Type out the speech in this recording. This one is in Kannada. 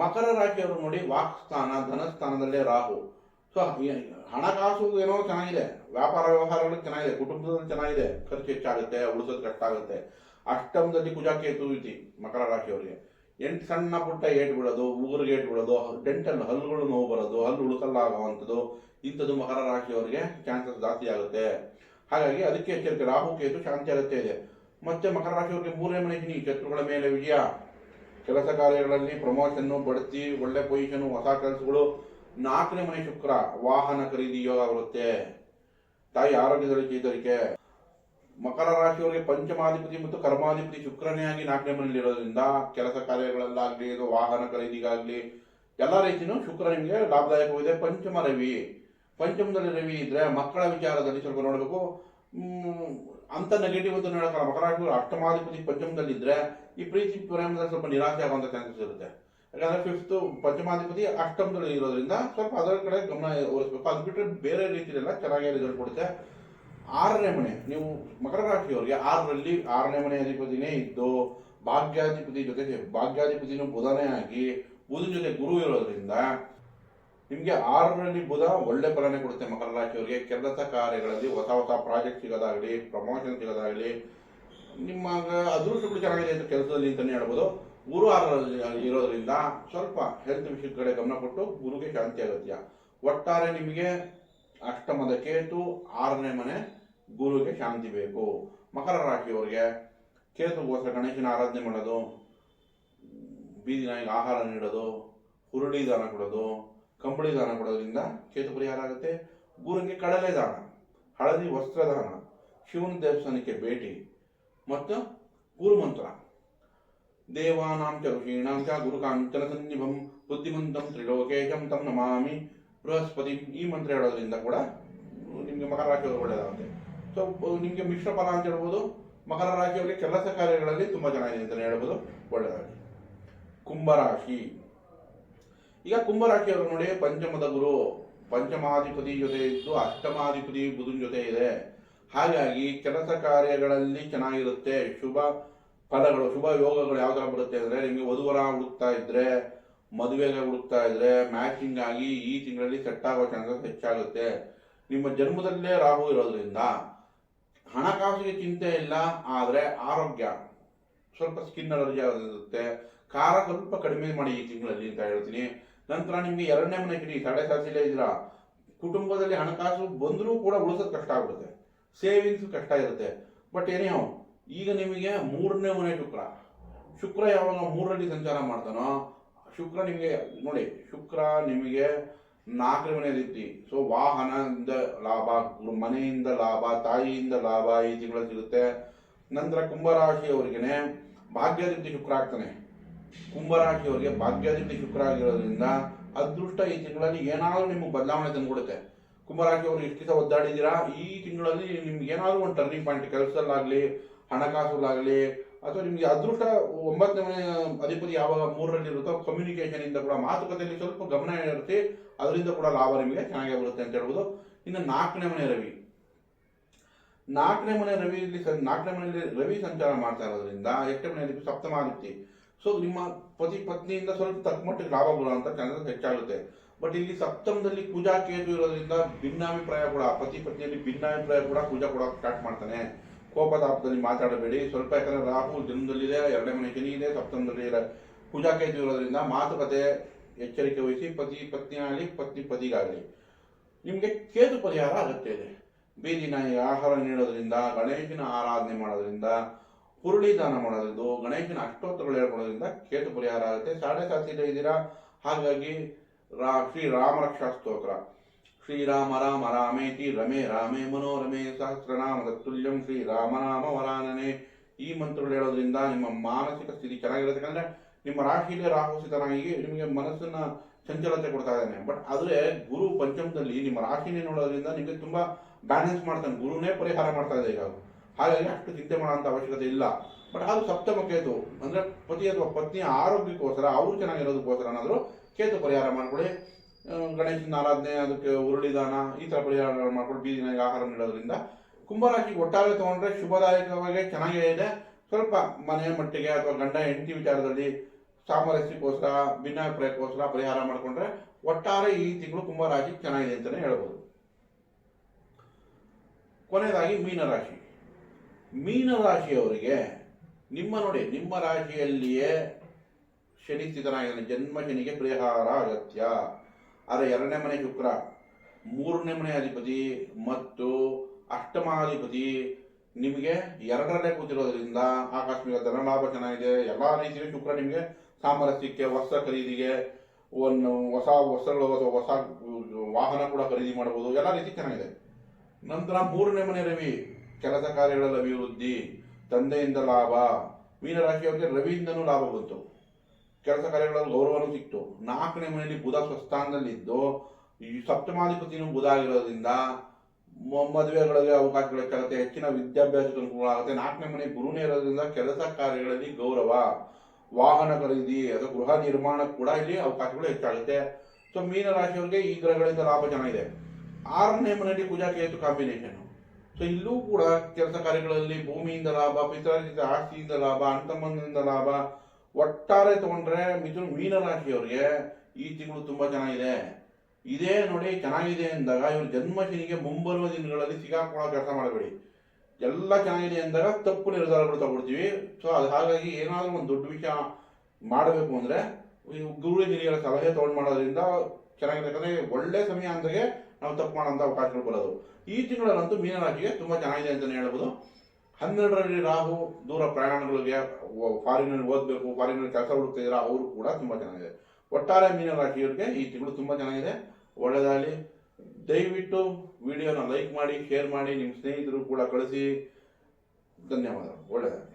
ಮಕರ ರಾಶಿಯವರು ನೋಡಿ ವಾಕ್ಸ್ಥಾನ, ಧನಸ್ಥಾನದಲ್ಲೇ ರಾಹು. ಸೊ ಹಣಕಾಸು ಏನೋ ಚೆನ್ನಾಗಿದೆ. ವ್ಯಾಪಾರ ವ್ಯವಹಾರಗಳು ಚೆನ್ನಾಗಿದೆ. ಕುಟುಂಬದಲ್ಲಿ ಚೆನ್ನಾಗಿದೆ. ಖರ್ಚು ಹೆಚ್ಚಾಗುತ್ತೆ, ಉಳಿಸೋದು ಕಷ್ಟ ಆಗುತ್ತೆ. ಅಷ್ಟಮದಲ್ಲಿ ಕುಜಾಕೇತು ಇತಿ ಮಕರ ರಾಶಿಯವರಿಗೆ. ಎಂಟು ಸಣ್ಣ ಪುಟ್ಟ ಏಟ್ ಬಿಡೋದು ಉಗುರಿಗೆ ಏಟ್ ಬಿಡೋದು ಡೆಂಟಲ್ ಹಲ್ಲುಗಳು ನೋವು ಬರೋದು, ಹಲ್ಲು ಉಳುಕಲ್ಲಾಗುವಂಥದ್ದು ಇಂಥದ್ದು ಮಕರ ರಾಶಿಯವರಿಗೆ ಚಾನ್ಸಸ್ ಜಾಸ್ತಿ ಆಗುತ್ತೆ. ಹಾಗಾಗಿ ಅದಕ್ಕೆ ಎಚ್ಚರಿಕೆ, ರಾಹು ಕೇತು ಶಾಂತಿ ಇದೆ. ಮತ್ತೆ ಮಕರ ರಾಶಿಯವರಿಗೆ ಮೂರನೇ ಮನೆ ಶನಿ, ಶತ್ರುಗಳ ಮೇಲೆ ವಿಜಯ. ಕೆಲಸ ಕಾರ್ಯಗಳಲ್ಲಿ ಪ್ರಮೋಷನ್ನು ಬಡ್ತಿ, ಒಳ್ಳೆ ಪೊಸಿಷನ್ ಹೊಸ ಕೆಲಸಗಳು. ನಾಲ್ಕನೇ ಮನೆ ಶುಕ್ರ, ವಾಹನ ಖರೀದಿ ಯೋಗ ಬರುತ್ತೆ. ತಾಯಿ ಆರೋಗ್ಯದಲ್ಲಿ ಚೇತರಿಕೆ. ಮಕರ ರಾಶಿಯವರಿಗೆ ಪಂಚಮಾಧಿಪತಿ ಮತ್ತು ಕರ್ಮಾಧಿಪತಿ ಶುಕ್ರನೇ ಆಗಿ ನಾಲ್ಕನೇ ಮನೆಯಲ್ಲಿ ಇರೋದ್ರಿಂದ, ಕೆಲಸ ಕಾರ್ಯಗಳಲ್ಲಾಗ್ಲಿ, ಇದು ವಾಹನ ಖರೀದಿಗಾಗ್ಲಿ, ಎಲ್ಲ ರೀತಿಯೂ ಶುಕ್ರ ನಿಮಗೆ ಲಾಭದಾಯಕವಿದೆ. ಪಂಚಮ ರವಿ. ಪಂಚಮದಲ್ಲಿ ರವಿ ಇದ್ರೆ ಮಕ್ಕಳ ವಿಚಾರದಲ್ಲಿ ಸ್ವಲ್ಪ ನೋಡಬೇಕು. ಅಂತ ನೆಗೆಟಿವ್ ಅಂತ ಹೇಳೋಕ್ಕಲ್ಲ ಮಕರ ಅಷ್ಟಮಾಧಿಪತಿ ಪಂಚಮದಲ್ಲಿದ್ದರೆ ಈ ಪ್ರೀತಿ ಪ್ರೇಮದಲ್ಲಿ ಸ್ವಲ್ಪ ನಿರಾಶೆ ಆಗುವಂತ ಚಾನ್ಸಸ್ ಇರುತ್ತೆ. ಯಾಕಂದ್ರೆ ಫಿಫ್ತ್ ಪಂಚಮಾಧಿಪತಿ ಅಷ್ಟಮದಲ್ಲಿ ಇರೋದ್ರಿಂದ ಸ್ವಲ್ಪ ಅದರ ಕಡೆ ಗಮನ ಹರಿಸ್ಬೇಕು ಅದು ಬಿಟ್ಟರೆ ಬೇರೆ ರೀತಿಯಲ್ಲ ಚೆನ್ನಾಗಿ ರಿಸಲ್ಟ್ ಕೊಡುತ್ತೆ. ಆರನೇ ಮನೆ, ನೀವು ಮಕರ ರಾಶಿಯವರಿಗೆ ಆರರಲ್ಲಿ ಆರನೇ ಮನೆ ಅಧಿಪತಿನೇ ಇದ್ದು, ಭಾಗ್ಯಾಧಿಪತಿ ಜೊತೆಗೆ ಭಾಗ್ಯಾಧಿಪತಿನೂ ಬುಧನೇ ಆಗಿ, ಬುಧನ ಜೊತೆ ಗುರು ಇರೋದ್ರಿಂದ ನಿಮಗೆ ಆರರಲ್ಲಿ ಬುಧ ಒಳ್ಳೆ ಫಲನೆ ಕೊಡುತ್ತೆ ಮಕರ ರಾಶಿಯವರಿಗೆ. ಕೆಲಸ ಕಾರ್ಯಗಳಲ್ಲಿ ಹೊಸ ಹೊಸ ಪ್ರಾಜೆಕ್ಟ್ ಸಿಗೋದಾಗಲಿ ಪ್ರಮೋಷನ್ ಸಿಗೋದಾಗಲಿ ನಿಮ್ಮ ಅದೃಷ್ಟಗಳು ಚೆನ್ನಾಗಿದೆ ಅಂತ ಕೆಲಸದಲ್ಲಿ ಅಂತಲೇ ಹೇಳ್ಬೋದು. ಗುರು ಆರರಲ್ಲಿ ಇರೋದ್ರಿಂದ ಸ್ವಲ್ಪ ಹೆಲ್ತ್ ವಿಷಯದ ಕಡೆ ಗಮನ ಕೊಟ್ಟು ಗುರುಗೆ ಶಾಂತಿ ಅಗತ್ಯ. ಒಟ್ಟಾರೆ ನಿಮಗೆ ಅಷ್ಟಮದ ಕೇತು ಆರನೇ ಮನೆ ಗುರುಗೆ ಶಾಂತಿ ಬೇಕು. ಮಕರ ರಾಶಿಯವರಿಗೆ ಕೇತುಗೋಸ್ಕರ ಗಣೇಶನ ಆರಾಧನೆ ಮಾಡೋದು ಬೀದಿ ಆಹಾರ ನೀಡೋದು, ಹುರುಳಿ ದಾನ ಕೊಡೋದು ಕಂಬಳಿ ದಾನ ಕೊಡೋದ್ರಿಂದ ಕೇತು ಪರಿಹಾರ ಆಗುತ್ತೆ. ಗುರುಗೆ ಕಡಲೆ ದಾನ, ಹಳದಿ ವಸ್ತ್ರದಾನ ಶಿವನ ದೇವಸ್ಥಾನಕ್ಕೆ ಭೇಟಿ ಮತ್ತು ಗುರುಮಂತ್ರ ದೇವಾನಾಂ ಚ ಋಷೀಣಾಂ ಚ ಗುರುಕಾಂಚನ ಸನ್ನಿಭಂ ಬುದ್ಧಿಮಂತಂ ತ್ರಿಲೋಕೇಶಂ ತಂ ನಮಾಮಿ. ಬೃಹಸ್ಪತಿ ಈ ಮಂತ್ರ ಹೇಳೋದ್ರಿಂದ ಕೂಡ ನಿಮಗೆ ಮಕರ ರಾಶಿಯವರು ಒಳ್ಳೆಯದಾಗುತ್ತೆ ಸೊ ನಿಮಗೆ ಮಿಶ್ರ ಫಲ ಅಂತ ಹೇಳ್ಬೋದು. ಮಕರ ರಾಶಿಯವರಿಗೆ ಕೆಲಸ ಕಾರ್ಯಗಳಲ್ಲಿ ತುಂಬ ಚೆನ್ನಾಗಿದೆ ಅಂತಲೇ ಹೇಳ್ಬೋದು. ಒಳ್ಳೆಯದಾಗಿ ಕುಂಭರಾಶಿ ಈಗ ಕುಂಭರಾಶಿಯವರು ನೋಡಿ, ಪಂಚಮದ ಗುರು, ಪಂಚಮಾಧಿಪತಿ ಜೊತೆ ಇದ್ದು, ಅಷ್ಟಮಾಧಿಪತಿ ಬುಧನ್ ಜೊತೆ ಇದೆ. ಹಾಗಾಗಿ ಕೆಲಸ ಕಾರ್ಯಗಳಲ್ಲಿ ಚೆನ್ನಾಗಿರುತ್ತೆ. ಶುಭ ಫಲಗಳು, ಶುಭ ಯೋಗಗಳು ಯಾವ ಥರ ಬರುತ್ತೆ ಅಂದರೆ, ನಿಮಗೆ ವಧುವರ ಹುಡುಕ್ತಾ ಇದ್ರೆ, ಮದುವೆಗೆ ಹುಡುಕ್ತಾ ಇದ್ರೆ ಮ್ಯಾಚಿಂಗ್ ಆಗಿ ಈ ತಿಂಗಳಲ್ಲಿ ಸೆಟ್ ಆಗೋ ಚಾನ್ಸಸ್ ಹೆಚ್ಚಾಗುತ್ತೆ. ನಿಮ್ಮ ಜನ್ಮದಲ್ಲೇ ರಾಹು ಇರೋದ್ರಿಂದ ಹಣಕಾಸಿಗೆ ಚಿಂತೆ ಇಲ್ಲ, ಆದರೆ ಆರೋಗ್ಯ ಸ್ವಲ್ಪ ಸ್ಕಿನ್ ಅಲರ್ಜಿ ಆಗುತ್ತೆ ಖಾರ ಸ್ವಲ್ಪ ಕಡಿಮೆ ಮಾಡಿ ಈ ತಿಂಗಳಲ್ಲಿ ಅಂತ ಹೇಳ್ತೀನಿ. ನಂತರ ನಿಮಗೆ ಎರಡನೇ ಮನೆ ಕಿಡಿ ಸಾಡೆ ಸಾಸಿಲೆ ಇದ್ದೀರಾ ಕುಟುಂಬದಲ್ಲಿ ಹಣಕಾಸು ಬಂದರೂ ಕೂಡ ಉಳಿಸೋದು ಕಷ್ಟ ಆಗ್ಬಿಡುತ್ತೆ. ಸೇವಿಂಗ್ಸ್ ಕಷ್ಟ ಇರುತ್ತೆ. ಬಟ್ ಏನೇ ಈಗ ನಿಮಗೆ ಮೂರನೇ ಮನೆ ಶುಕ್ರ. ಶುಕ್ರ ಯಾವಾಗ ಮೂರರಲ್ಲಿ ಸಂಚಾರ ಮಾಡ್ತಾನೋ, ಶುಕ್ರ ನಿಮಗೆ, ನೋಡಿ, ಶುಕ್ರ ನಿಮಗೆ ನಾಲ್ಕನೇ ಮನೆಯಲ್ಲಿದ್ದಿ ಸೊ ವಾಹನದಿಂದ ಲಾಭ, ಮನೆಯಿಂದ ಲಾಭ, ತಾಯಿಯಿಂದ ಲಾಭ ಈ ತಿಂಗಳಲ್ಲಿ ಸಿಗುತ್ತೆ. ನಂತರ ಕುಂಭರಾಶಿಯವರಿಗೆ ಭಾಗ್ಯದಿಂದ ಶುಕ್ರ ಆಗ್ತಾನೆ. ಕುಂಭರಾಶಿಯವರಿಗೆ ಭಾಗ್ಯಾಧಿಪತಿ ಶುಕ್ರ ಆಗಿರೋದ್ರಿಂದ ಅದೃಷ್ಟ ಈ ತಿಂಗಳಲ್ಲಿ ಏನಾದರೂ ನಿಮಗೆ ಬದಲಾವಣೆ ತಂದುಕೊಡುತ್ತೆ. ಕುಂಭರಾಶಿಯವರು ಎಷ್ಟು ದಿವಸ ಒದ್ದಾಡಿದ್ದೀರಾ? ಈ ತಿಂಗಳಲ್ಲಿ ನಿಮ್ಗೆ ಏನಾದರೂ ಒಂದು ಟರ್ನಿಂಗ್ ಪಾಯಿಂಟ್ ಕೆಲಸದಲ್ಲಾಗಲಿ, ಹಣಕಾಸಲ್ಲಾಗಲಿ, ಅಥವಾ ನಿಮಗೆ ಅದೃಷ್ಟ ಒಂಬತ್ತನೇ ಅಧಿಪತಿ ಯಾವಾಗ ಮೂರರಲ್ಲಿ ಇರುತ್ತೋ ಕಮ್ಯುನಿಕೇಷನ್ ಇಂದ ಕೂಡ ಮಾತುಕತೆಯಲ್ಲಿ ಸ್ವಲ್ಪ ಗಮನ ಇರುತ್ತೆ. ಅದರಿಂದ ಕೂಡ ಲಾಭ ನಿಮಗೆ ಚೆನ್ನಾಗಿ ಬರುತ್ತೆ ಅಂತ ಹೇಳ್ಬೋದು. ಇನ್ನು ನಾಲ್ಕನೇ ಮನೆ ರವಿ. ನಾಲ್ಕನೇ ಮನೆ ರವಿ ಇಲ್ಲಿ ನಾಲ್ಕನೇ ಮನೆಯಲ್ಲಿ ರವಿ ಸಂಚಾರ ಮಾಡ್ತಾ ಇರೋದ್ರಿಂದ, ಎಷ್ಟನೇ ಮನೆಯಲ್ಲಿ ಸಪ್ತಮಾದಿತ್ಯ ಸೊ ನಿಮ್ಮ ಪತಿ, ಪತ್ನಿಯಿಂದ ಸ್ವಲ್ಪ ತಕ್ಕಮಟ್ಟಿಗೆ ಲಾಭ ಬರುವಂತ ಚಾನ್ಸಸ್ ಹೆಚ್ಚಾಗುತ್ತೆ. ಬಟ್ ಇಲ್ಲಿ ಸಪ್ತಮದಲ್ಲಿ ಪೂಜಾ ಕೇತು ಇರೋದ್ರಿಂದ ಭಿನ್ನಾಭಿಪ್ರಾಯ ಕೂಡ, ಪತಿ, ಪತ್ನಿಯಲ್ಲಿ ಭಿನ್ನಾಭಿಪ್ರಾಯ ಕೂಡ ಪೂಜಾ ಕೂಡ ಸ್ಟಾರ್ಟ್ ಮಾಡ್ತಾನೆ. ಕೋಪತಾಪದಲ್ಲಿ ಮಾತಾಡಬೇಡಿ. ಸ್ವಲ್ಪ ಯಾಕಂದ್ರೆ ರಾಹು ಜನ್ಮದಲ್ಲಿದೆ, ಎರಡನೇ ಮನೆ ಶನಿ ಇದೆ, ಸಪ್ತಮದಲ್ಲಿ ಪೂಜಾ ಕೇತು ಇರೋದ್ರಿಂದ ಮಾತುಕತೆ ಎಚ್ಚರಿಕೆ ವಹಿಸಿ, ಪತಿ ಪತ್ನಿ ಆಗಲಿ ಪತ್ನಿ ಪತಿಗಾಗಲಿ. ನಿಮಗೆ ಕೇತು ಪರಿಹಾರ ಅಗತ್ಯ ಇದೆ. ಬೀದಿ ನಾಯಿ ಆಹಾರ ನೀಡೋದ್ರಿಂದ, ಗಣೇಶನ ಆರಾಧನೆ ಮಾಡೋದ್ರಿಂದ ಹುರುಳಿ ದಾನ ಮಾಡೋದ್ರಿಂದ ಗಣೇಶನ ಅಷ್ಟೋತ್ತರಗಳು ಹೇಳ್ಕೊಡೋದ್ರಿಂದ ಕೇತು ಪರಿಹಾರ ಆಗುತ್ತೆ. ಸಾಡೆ ಸಾತಿಲೆ ಇದ್ದೀರಾ? ಹಾಗಾಗಿ ರಾ, ಶ್ರೀ ರಾಮರಕ್ಷಾ ಸ್ತೋತ್ರ. ಶ್ರೀರಾಮ ರಾಮ ರಾಮೇತಿ ರಮೇ ರಾಮೇ ಮನೋರಮೇ ಸಹಸ್ರನಾಮ ತುಲ್ಯಂ ಶ್ರೀ ರಾಮನಾಮ ವರಾನನೆ. ಈ ಮಂತ್ರಗಳು ಹೇಳೋದ್ರಿಂದ ನಿಮ್ಮ ಮಾನಸಿಕ ಸ್ಥಿತಿ ಚೆನ್ನಾಗಿರುತ್ತೆ. ಯಾಕಂದ್ರೆ ನಿಮ್ಮ ರಾಶಿಯಲ್ಲಿ ರಾಹು ಸ್ಥಿತನಾಗಿ ನಿಮಗೆ ಮನಸ್ಸನ್ನ ಚಂಚಲತೆ ಕೊಡ್ತಾ ಇದ್ದಾನೆ. ಬಟ್ ಆದ್ರೆ ಗುರು ಪಂಚಮದಲ್ಲಿ ನಿಮ್ಮ ರಾಶಿನೇ ನೋಡೋದ್ರಿಂದ ನಿಮಗೆ ತುಂಬಾ ಬ್ಯಾಲೆನ್ಸ್ ಮಾಡ್ತಾನೆ. ಗುರುನೇ ಪರಿಹಾರ ಮಾಡ್ತಾ ಇದೆ ಈಗ. ಹಾಗಾಗಿ ಅಷ್ಟು ಚಿಂತೆ ಮಾಡೋಂಥ ಅವಶ್ಯಕತೆ ಇಲ್ಲ. ಬಟ್ ಅದು ಸಪ್ತಮ ಕೇತು. ಅಂದ್ರೆ ಪತಿ ಅಥವಾ ಪತ್ನಿಯ ಆರೋಗ್ಯಕ್ಕೋಸ್ಕರ ಅವರು ಚೆನ್ನಾಗಿರೋದಕ್ಕೋಸ್ಕರ ಅನ್ನೋದು ಕೇತು ಪರಿಹಾರ ಮಾಡ್ಕೊಳ್ಳಿ. ಗಣೇಶನ ಆರಾಧನೆ, ಅದಕ್ಕೆ ಉರುಳಿದಾನ ಈ ತರ ಪರಿಹಾರ ಮಾಡ್ಕೊಂಡು ಬೀದಿ ನಾಯಿಗೆ ಆಹಾರ ನೀಡೋದ್ರಿಂದ ಕುಂಭರಾಶಿಗೆ ಒಟ್ಟಾರೆ ತಗೊಂಡ್ರೆ ಶುಭದಾಯಕವಾಗಿ ಚೆನ್ನಾಗೇ ಇದೆ. ಸ್ವಲ್ಪ ಮನೆ ಮಟ್ಟಿಗೆ ಅಥವಾ ಗಂಡ ಹೆಂಡತಿ ವಿಚಾರದಲ್ಲಿ ಸಾಮರಸ್ಯಕ್ಕೋಸ್ಕರ, ಭಿನ್ನಾಭಿಪ್ರಾಯಕ್ಕೋಸ್ಕರ ಪರಿಹಾರ ಮಾಡಿಕೊಂಡ್ರೆ ಒಟ್ಟಾರೆ ಈ ತಿಂಗಳು ಕುಂಭರಾಶಿ ಚೆನ್ನಾಗಿದೆ ಅಂತಲೇ ಹೇಳ್ಬೋದು. ಕೊನೆಯದಾಗಿ ಮೀನರಾಶಿ. ಮೀನರಾಶಿಯವರಿಗೆ, ನಿಮ್ಮ ನೋಡಿ, ನಿಮ್ಮ ರಾಶಿಯಲ್ಲಿಯೇ ಶನಿ ಸ್ಥಿತನಾಗಿದ್ದಾನೆ, ಜನ್ಮ ಶನಿಗೆ ಪರಿಹಾರ ಅಗತ್ಯ. ಆದರೆ ಎರಡನೇ ಮನೆ ಶುಕ್ರ, ಮೂರನೇ ಮನೆ ಅಧಿಪತಿ ಮತ್ತು ಅಷ್ಟಮಾಧಿಪತಿ ನಿಮಗೆ ಎರಡರಲ್ಲೇ ಕೂತಿರೋದ್ರಿಂದ ಆಕಸ್ಮಿಕ ಧನಲಾಭ ಚೆನ್ನಾಗಿದೆ. ಎಲ್ಲ ರೀತಿಯ ಶುಕ್ರ ನಿಮಗೆ ಸಾಮರಸ್ಯಕ್ಕೆ ವಸ್ತ್ರ ಖರೀದಿಗೆ, ಒಂದು ಹೊಸ ವಸ್ತ್ರಗಳು ಅಥವಾ ಹೊಸ ವಾಹನ ಕೂಡ ಖರೀದಿ ಮಾಡಬಹುದು. ಎಲ್ಲ ರೀತಿ ಚೆನ್ನಾಗಿದೆ. ನಂತರ ಮೂರನೇ ಮನೆ ರವಿ ಕೆಲಸ ಕಾರ್ಯಗಳಲ್ಲಿ ಅಭಿವೃದ್ಧಿ, ತಂದೆಯಿಂದ ಲಾಭ, ಮೀನರಾಶಿಯವರಿಗೆ ರವಿಯಿಂದನೂ ಲಾಭ ಬಂತು. ಕೆಲಸ ಕಾರ್ಯಗಳಲ್ಲಿ ಗೌರವನೂ ಸಿಕ್ತು. ನಾಲ್ಕನೇ ಮನೆಯಲ್ಲಿ ಬುಧ ಸ್ವಸ್ಥಾನದಲ್ಲಿದ್ದು, ಈ ಸಪ್ತಮಾಧಿಪತಿನೂ ಬುಧ ಆಗಿರೋದ್ರಿಂದ ಮದುವೆಗಳಲ್ಲಿ ಅವಕಾಶಗಳು ಹೆಚ್ಚಾಗುತ್ತೆ, ಹೆಚ್ಚಿನ ವಿದ್ಯಾಭ್ಯಾಸಕ್ಕೆ ಅನುಕೂಲ ಆಗುತ್ತೆ. ನಾಲ್ಕನೇ ಮನೆ ಗುರುನೇ ಇರೋದ್ರಿಂದ ಕೆಲಸ ಕಾರ್ಯಗಳಲ್ಲಿ ಗೌರವ, ವಾಹನ ಖರೀದಿ ಅಥವಾ ಗೃಹ ನಿರ್ಮಾಣ ಕೂಡ ಇಲ್ಲಿ ಅವಕಾಶಗಳು ಹೆಚ್ಚಾಗುತ್ತೆ. ಸೊ, ಮೀನರಾಶಿಯವರಿಗೆ ಈ ಗ್ರಹಗಳಿಂದ ಲಾಭ ಚೆನ್ನಾಗಿದೆ. ಆರನೇ ಮನೆಯಲ್ಲಿ ಪೂಜಾ ಕೇತು ಕಾಂಬಿನೇಷನ್ ಸೊ ಇಲ್ಲೂ ಕೂಡ ಕೆಲಸ ಕಾರ್ಯಗಳಲ್ಲಿ ಭೂಮಿಯಿಂದ ಲಾಭ ಪಿತ್ರಾರ್ಜಿತ ಆಸ್ತಿಯಿಂದ ಲಾಭ ಅಂತಮ್ಮನಿಂದ ಲಾಭ, ಒಟ್ಟಾರೆ ತಗೊಂಡ್ರೆ ಮಿಥುನ್ ಮೀನರಾಶಿಯವರಿಗೆ ಈ ತಿಂಗಳು ತುಂಬಾ ಚೆನ್ನಾಗಿದೆ. ಇದೇ ನೋಡಿ ಚೆನ್ನಾಗಿದೆ ಅಂದಾಗ ಇವ್ರ ಜನ್ಮಶನಿಗೆ ಮುಂಬರುವ ದಿನಗಳಲ್ಲಿ ಸಿಗಾಕೊಳ್ಳೋ ಕೆಲಸ ಮಾಡಬೇಡಿ. ಎಲ್ಲ ಚೆನ್ನಾಗಿದೆ ಅಂದಾಗ ತಪ್ಪು ನಿರ್ಧಾರಗಳು ತಗೊಳ್ತೀವಿ. ಸೊ ಅದು ಹಾಗಾಗಿ ಏನಾದರೂ ಒಂದು ದೊಡ್ಡ ವಿಷಯ ಮಾಡಬೇಕು ಅಂದ್ರೆ ಗುರು ಹಿರಿಯರ ಸಲಹೆ ತಗೊಂಡು ಮಾಡೋದ್ರಿಂದ ಚೆನ್ನಾಗಿದೆ ಒಳ್ಳೆ ಸಮಯ ಅಂದಾಗೆ ನಾವು ತಪ್ಪು ಮಾಡೋಂಥ ಅವಕಾಶಗಳು ಬರೋದು. ಈ ತಿಂಗಳಲ್ಲಂತೂ ಮೀನರಾಶಿಗೆ ತುಂಬಾ ಚೆನ್ನಾಗಿದೆ ಅಂತಲೇ ಹೇಳ್ಬೋದು. ಹನ್ನೆರಡರಲ್ಲಿ ರಾಹು ದೂರ ಪ್ರಯಾಣಗಳಿಗೆ ಫಾರಿನಲ್ಲಿ ಓದಬೇಕು ಫಾರಿನಲ್ಲಿ ಕೆಲಸ ಹುಡುಕ್ತಿದ್ದೀರಾ, ಅವರು ಕೂಡ ತುಂಬಾ ಚೆನ್ನಾಗಿದೆ. ಒಟ್ಟಾರೆ ಮೀನರಾಶಿಯವರಿಗೆ ಈ ತಿಂಗಳು ತುಂಬಾ ಚೆನ್ನಾಗಿದೆ. ಒಳ್ಳೆಯದಾಗಲಿ ದಯವಿಟ್ಟು ವಿಡಿಯೋನ ಲೈಕ್ ಮಾಡಿ, ಶೇರ್ ಮಾಡಿ, ನಿಮ್ಮ ಸ್ನೇಹಿತರು ಕೂಡ ಕಳಿಸಿ. ಧನ್ಯವಾದಗಳು. ಒಳ್ಳೆಯದಾಗಲಿ